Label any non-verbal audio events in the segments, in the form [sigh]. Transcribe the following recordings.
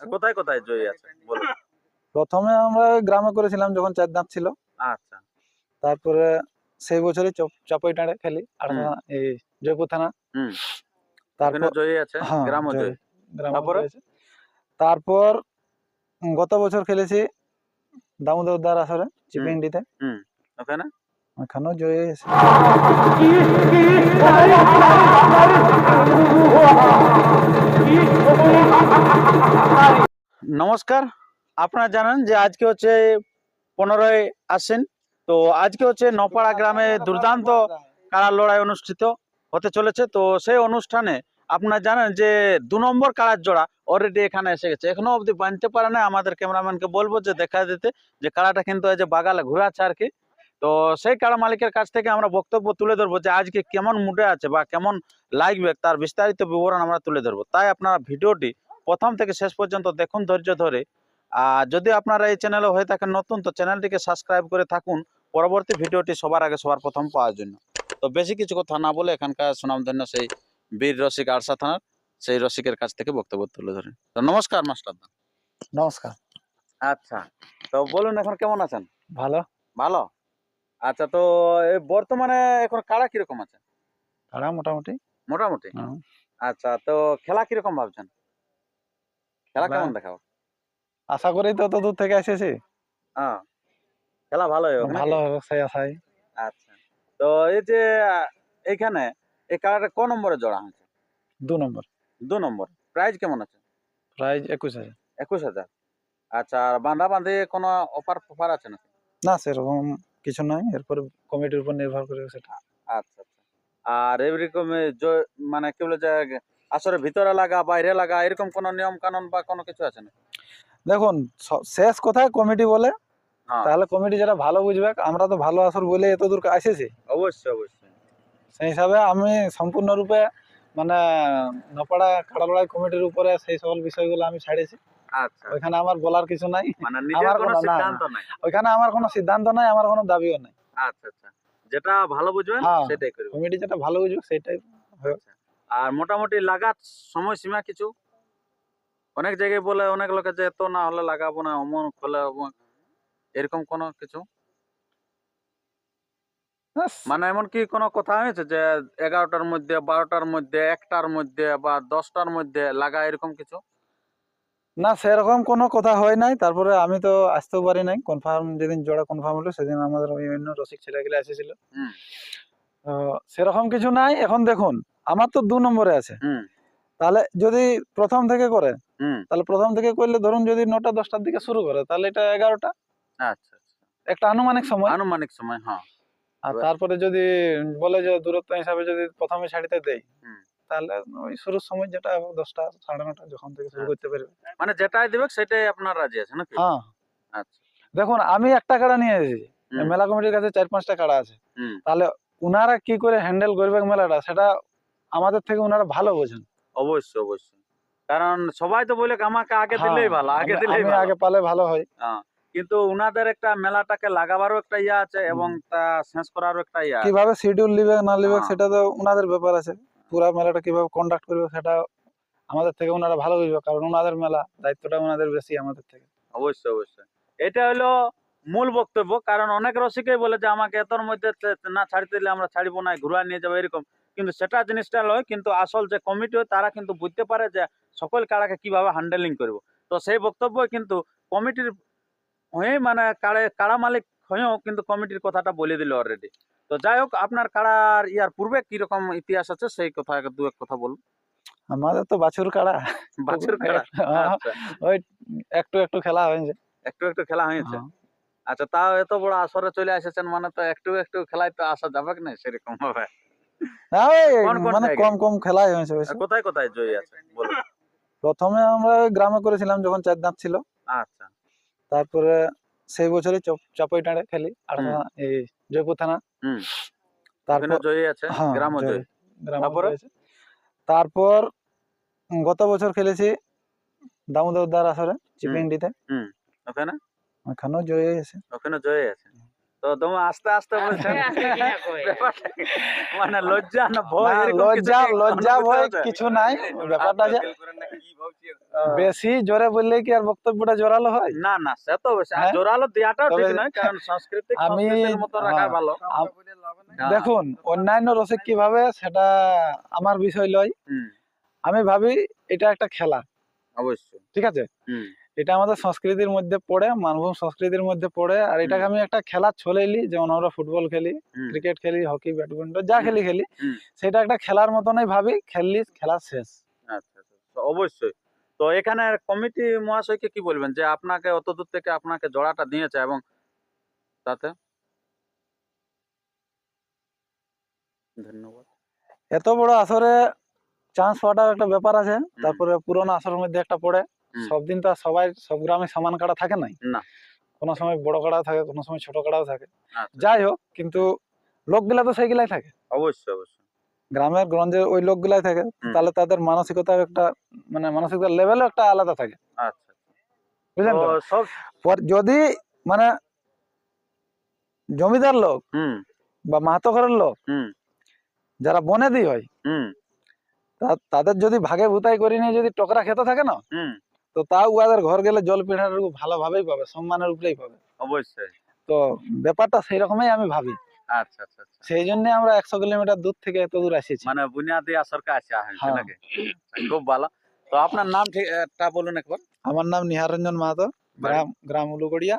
কোথায় কোথায় জয়ী আছে [laughs] বলুন। প্রথমে আমরা গ্রামে করেছিলাম যখন চার দাঁত ছিল। আচ্ছা। তারপরে সেই বছরই চাপাই টাঁড়ে খেলি আর এই জয়পুর থানা। হুম। তারপর জয়ী আছে? হ্যাঁ, গ্রাম জয়ী। জয়ী তারপরে? তারপর গত বছর খেলেছি দামোদরদার আসরে চিপিংডিতে ওখানে? ওখানেও জয় হয়েছে। [laughs] নমস্কার, আপনারা জানেন যে আজকে হচ্ছে পনেরোই আশ্বিন, তো আজকে হচ্ছে নপাড়া গ্রামে দুর্দান্ত কাড়া লড়াই অনুষ্ঠিত হতে চলেছে। তো সেই অনুষ্ঠানে আপনারা জানেন যে দু নম্বর কাড়ার জোড়া অলরেডি এখানে এসে গেছে। এখনও অবধি বানতে পারে না আমাদের ক্যামেরাম্যানকে বলব যে দেখা দিতে যে কাড়াটা কিন্তু এই যে বাগালে ঘুরে আছে আর কি। তো সেই কাড়া মালিকের কাছ থেকে আমরা বক্তব্য তুলে ধরবো যে আজকে কেমন মুডে আছে বা কেমন লাগবে তার বিস্তারিত বিবরণ আমরা তুলে ধরবো। তাই আপনারা ভিডিওটি প্রথম থেকে শেষ পর্যন্ত দেখুন ধৈর্য ধরে। আর যদি আপনারা এই চ্যানেলে হয়ে থাকেন নতুন তো চ্যানেলটিকে সাবস্ক্রাইব করে থাকুন। পরবর্তী ভিডিওটি সবার আগে সবার প্রথম পাওয়ার জন্য। তো বেশি কিছু কথা না বলে এখানকার সুনামধন্য সেই বীর রসিক আরসা থানার সেই রসিকের কাছ থেকে বক্তব্য তুলে ধরেন। তো নমস্কার মাস্টার নমস্কার। আচ্ছা তো বলুন এখন কেমন আছেন? ভালো। ভালো? আচ্ছা তো বর্তমানে এখন কাড়া কীরকম আছে? তারা মোটামুটি। মোটামুটি? আচ্ছা তো খেলা কীরকম ভাবছেন? খেলা কেমন দেখাবো? আশা করি তো দূর থেকে এসেছি হ্যাঁ খেলা হোক নাকি? ভালো হবে সেই আশাই আচ্ছা তো এই যে এখানে এই কালারটা ক নম্বরে জোড়া হয়েছে? দু নম্বর। দু নম্বর। প্রাইস কেমন আছে? প্রাইজ একুশ হাজার। একুশ হাজার। আচ্ছা আর বাঁধা বাঁধে কোনো অফার ফফার আছে নাকি? না সেরকম কিছু নাই এরপর কমিটির উপর নির্ভর করে সেটা। আচ্ছা আচ্ছা। আর এরকম মানে কি বলে যে আসলে ভিতরে লাগা বাইরে লাগা এরকম কোনো নিয়ম কানুন বা কোনো কিছু আছে না দেখুন শেষ কথায় কমিটি বলে হ্যাঁ। তাহলে কমিটি যেটা ভালো বুঝবে আমরা তো ভালো আসর বলে এত দূর এসেছি। অবশ্যই অবশ্যই। সেই হিসাবে আমি সম্পূর্ণরূপে মানে নপাড়া কাড়ালড়াই কমিটির উপরে সেই সকল বিষয়গুলো আমি ছাড়েছি। ওইখানে আমার বলার কিছু নাই। মানে আমার কোনো কোনো- সিদ্ধান্ত নাই। ওইখানে আমার কোনো সিদ্ধান্ত নাই আমার কোনো দাবিও নাই। আচ্ছা আচ্ছা। যেটা ভালো বুঝবেন হ্যাঁ। সেটাই করবেন। কমিটি যেটা ভালো বুঝবে সেটাই আর মোটামুটি সময়সীমা কিছু? অনেক জায়গায় বলে অনেক লোকে যে এত না হলে লাগাবো না অমন হলে এরকম কোনো কিছু? মানে এমন কি কোনো কথা হয়েছে যে এগারোটার মধ্যে বারোটার মধ্যে একটার মধ্যে বা দশটার মধ্যে লাগা এরকম কিছু? না সেরকম কোনো কথা হয় নাই। তারপরে আমি তো আসতেও পারি নাই। কনফার্ম যেদিন জোড়া কনফার্ম হলো সেদিন আমাদের বিভিন্ন রসিক ছেলেগুলো এসেছিল। সেরকম কিছু নাই। এখন দেখুন আমার তো দু নম্বরে আছে। তাহলে যদি প্রথম থেকে করে হুম। তাহলে প্রথম থেকে করলে ধরুন যদি নটা দশটার দিকে শুরু করে তাহলে এটা এগারোটা। আচ্ছা আচ্ছা। একটা আনুমানিক সময়। আনুমানিক সময় হ্যাঁ। আর তারপরে যদি বলে যে দূরত্ব হিসাবে যদি প্রথমে ছাড়িতে দেয়। তাহলে ওই শুরুর সময় যেটা হবে দশটা সাড়ে নটা যখন থেকে শুরু হ্যাঁ। করতে পারবে। মানে যেটাই দেবে সেটাই আপনার রাজি আছে নাকি? হ্যাঁ। আচ্ছা। দেখুন আমি একটা কাড়া নিয়ে এসেছি। মেলা কমিটির কাছে চার পাঁচটা কাড়া আছে। তাহলে উনারা কি করে হ্যান্ডেল করবে মেলাটা সেটা আমাদের থেকে উনারা ভালো বোঝেন। অবশ্যই অবশ্যই। কারণ সবাই তো বলে আমাকে আগে হ্যাঁ, দিলেই ভালো আগে দিলেই আগে পালে ভালো হয়। হ্যাঁ, কিন্তু উনাদের একটা মেলাটাকে লাগাবারও একটা ইয়ে আছে এবং তা শেষ করারও একটা ইয়ে কীভাবে শিডিউল নিবে না নিবে হ্যাঁ। সেটা তো উনাদের ব্যাপার আছে। পুরা মেলাটা কীভাবে কন্ডাক্ট করবে সেটা আমাদের থেকে ওনারা ভালো বুঝবে, কারণ ওনাদের মেলা দায়িত্বটা ওনাদের বেশি আমাদের থেকে। অবশ্যই অবশ্যই। এটা হলো মূল বক্তব্য, কারণ অনেক রসিকই বলে যে, আমাকে এতর মধ্যে না ছাড়তে দিলে আমরা ছাড়বো না ঘুরা নিয়ে যাব, এরকম। কিন্তু সেটা জিনিসটা নয়, কিন্তু আসল যে কমিটি হয়, তারা কিন্তু বুঝতে পারে যে সকল কাড়াকে কীভাবে হ্যান্ডেলিং করব। তো সেই বক্তব্য কিন্তু কমিটির হয়ে মানে কাড়ে কাড়া মালিক হয়েও কিন্তু কমিটির কথাটা বলে দিল অলরেডি তো যাই হোক আপনার কাড়ার ইয়ার পূর্বে কীরকম ইতিহাস আছে সেই কথা দু এক কথা বলুন। আমাদের তো বাছুর কাড়া। বাছুর কাড়া? [laughs] হ্যাঁ, আচ্ছা, ওই একটু একটু খেলা হয়েছে। একটু একটু খেলা হয়েছে? হ্যাঁ। আচ্ছা তাও এত বড় আসরে চলে এসেছেন মানে তো একটু একটু খেলায় তো আসা যাবে না সেরকম ভাবে মানে কম কম খেলাই হয়েছে কোথায় কোথায় জয়ী আছে? প্রথমে আমরা গ্রামে করেছিলাম যখন চার দাঁত ছিল। আচ্ছা। তারপরে সেই বছরই চাপাই টাঁড়ে খেলি। আর এই জয়পুর থানা। তারপর জয়ী আছে হ্যাঁ, জয়ী। জয়ী তারপরে? তারপর গত বছর খেলেছি দামোদর দ্বার আসরে চিপিন্ডিতে ওখানে? ওখানেও জয় আছে। ওখানে জয়ী আছে। তো তুমি আস্তে আস্তে বলছেন? মানে লজ্জা না ভয় না, এরকম কিছু লজ্জা লজ্জা ভয় কিছু নাই। ব্যাপারটা যে বেশি জোরে বললে কি আর বক্তব্যটা জোরালো হয়? না না সে তো অবশ্যই। হ্যাঁ? জোরালো দেওয়াটাও ঠিক নয় কারণ সাংস্কৃতিক আমি- মতো রাখা। ভালো। দেখুন অন্যান্য রসিক কীভাবে সেটা আমার বিষয় লয়। আমি ভাবি এটা একটা খেলা। অবশ্যই। ঠিক আছে? হুম, এটা আমাদের সংস্কৃতির মধ্যে পড়ে মানভূম সংস্কৃতির মধ্যে পড়ে আর এটাকে আমি একটা খেলা ছলেইলি যেমন আমরা ফুটবল খেলি ক্রিকেট খেলি হকি ব্যাডমিন্টন যা খেলি খেলি সেটা একটা খেলার মতনই ভাবি খেললি খেলা শেষ। আচ্ছা আচ্ছা তো অবশ্যই। তো এখানে কমিটি মহাশয়কে কি বলবেন? যে আপনাকে অত দূর থেকে আপনাকে জোড়াটা দিয়েছে এবং তাতে? ধন্যবাদ। এত বড় আসরে চান্স পাওয়াটার একটা ব্যাপার আছে তারপরে পুরোনো আসরের মধ্যে একটা পড়ে। সব দিন তো সবাই সব গ্রামে সমান কাড়া থাকে নাই। না। কোনো সময় বড় কাড়াও থাকে কোনো সময় ছোট কাড়াও থাকে। আচ্ছা, যাই হোক কিন্তু লোকগুলা তো সেইগুলাই থাকে। অবশ্যই অবশ্যই। গ্রামের গঞ্জের ওই লোকগুলাই থাকে তাহলে তাদের মানসিকতা একটা মানে মানসিকতার লেভেলও একটা আলাদা থাকে। আচ্ছা বুঝলেন তো? তো সব যদি মানে জমিদার লোক হুম। বা মাহাতো ঘরের লোক হুম। যারা বনেদি হয় হুম। তাদের যদি ভাগে ভুতাই করে নিয়ে যদি টকরা খেতে থাকে না হুম। তো তাও উহাদের ঘর গেলে জল পিঠাটুকু ভালোভাবেই পাবে সম্মানের উপরেই পাবে। অবশ্যই। তো ব্যাপারটা সেই রকমই আমি ভাবি। আচ্ছা আচ্ছা আচ্ছা। সেই জন্য আমরা একশো কিলোমিটার দূর থেকে এত দূর আসিছি মানে বুনিয়াদি আসর হ্যাঁ। নাকি? খুব ভালো। তো আপনার নাম ঠিক একটা বলুন একবার। আমার নাম নিহার রঞ্জন মাহাতো গ্রাম গ্রাম উলুগড়িয়া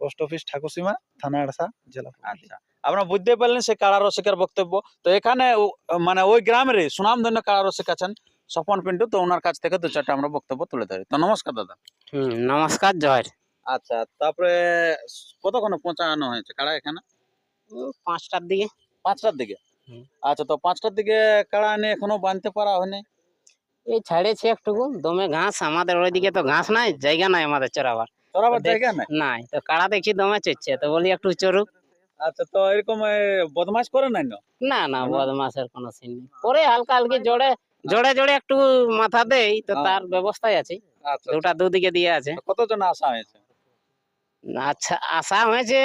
পোস্ট অফিস ঠাকুরসীমা থানা আড়সা জেলা আচ্ছা। আপনারা বুঝতে পারলেন সে কারা রসিকের বক্তব্য। তো এখানে মানে ওই গ্রামের সুনামধন্য কারা রসিক আছেন। স্বপন পিন্টু তো ওনার কাছ থেকে দু চারটা আমরা বক্তব্য তুলে ধরি। তো নমস্কার দাদা। হুম নমস্কার জয়। আচ্ছা তারপরে কতক্ষণে পৌঁছানো হয়েছে? কারা এখানে? পাঁচটার দিকে। পাঁচটার দিকে? আচ্ছা তো পাঁচটার দিকে কারা এনে এখনও বাঁধতে পারা হয়নি? এই ছাড়েছে একটুকু দমে ঘাস আমাদের ওইদিকে তো ঘাস নাই জায়গা নাই আমাদের চড়াবার। চড়াবার জায়গা নেই? নাই তো কাড়া দেখছি দমে চড়ছে তো বলি একটু চড়ুক। আচ্ছা তো এরকম এ, বদমাশ করে নাই না? না? বদমাসের কোনো সিন নেই। পরে হালকা হালকি জোরে জোরে জোরে একটু মাথা দেই তো হ্যাঁ। তার ব্যবস্থায় আছে। আচ্ছা দুটা দুদিকে দিয়ে আছে। কতজন আসা হয়েছে? আচ্ছা আসা হয়েছে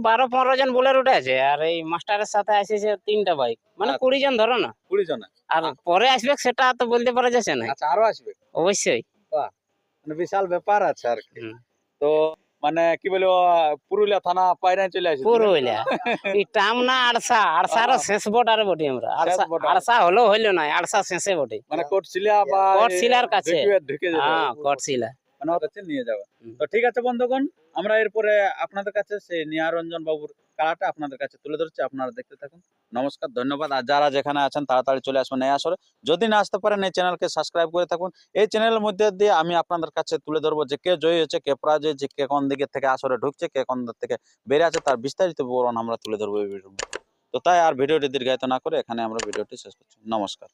বারো পনেরো জন বলে উঠেছে আর এই মাস্টারের সাথে আসেছে তিনটা বাইক। মানে আচ্ছা। কুড়ি জন ধরো না। কুড়ি জন? আর পরে আসবে সেটা তো বলতে পারা যাচ্ছে না। আচ্ছা আরও আসবে? অবশ্যই। মানে বিশাল ব্যাপার আছে আর কি। তো মানে কি বলে পুরুলিয়া থানা পায়রায় চলে আসে পুরুলিয়া? এই টাম না আড়সা? আড়সারও শেষ আর বটি আমরা। আড়সা হলো হইল না আড়সা শেষে বটি। মানে কোটশিলা বা কোটশিলার কাছে। ঢুকে হ্যাঁ কটশিলা। কাছে নিয়ে যাবে তো ঠিক আছে বন্ধুগণ আমরা এরপরে আপনাদের কাছে সেই নিয়ারঞ্জন বাবুর কালাটা আপনাদের কাছে তুলে ধরছি আপনারা দেখতে থাকুন। নমস্কার ধন্যবাদ। আর যারা যেখানে আছেন তাড়াতাড়ি চলে আসবেন এই আসরে যদি না আসতে পারেন এই চ্যানেলকে সাবস্ক্রাইব করে থাকুন। এই চ্যানেলের মধ্যে দিয়ে আমি আপনাদের কাছে তুলে ধরবো যে কে জয়ী হচ্ছে কে পরাজয় হচ্ছে কে কোন দিকের থেকে আসরে ঢুকছে কে কোন দিক থেকে বেরিয়ে আছে তার বিস্তারিত বিবরণ আমরা তুলে ধরবো এই ভিডিওর মধ্যে। তো তাই আর ভিডিওটি দীর্ঘায়িত না করে এখানে আমরা ভিডিওটি শেষ করছি। নমস্কার।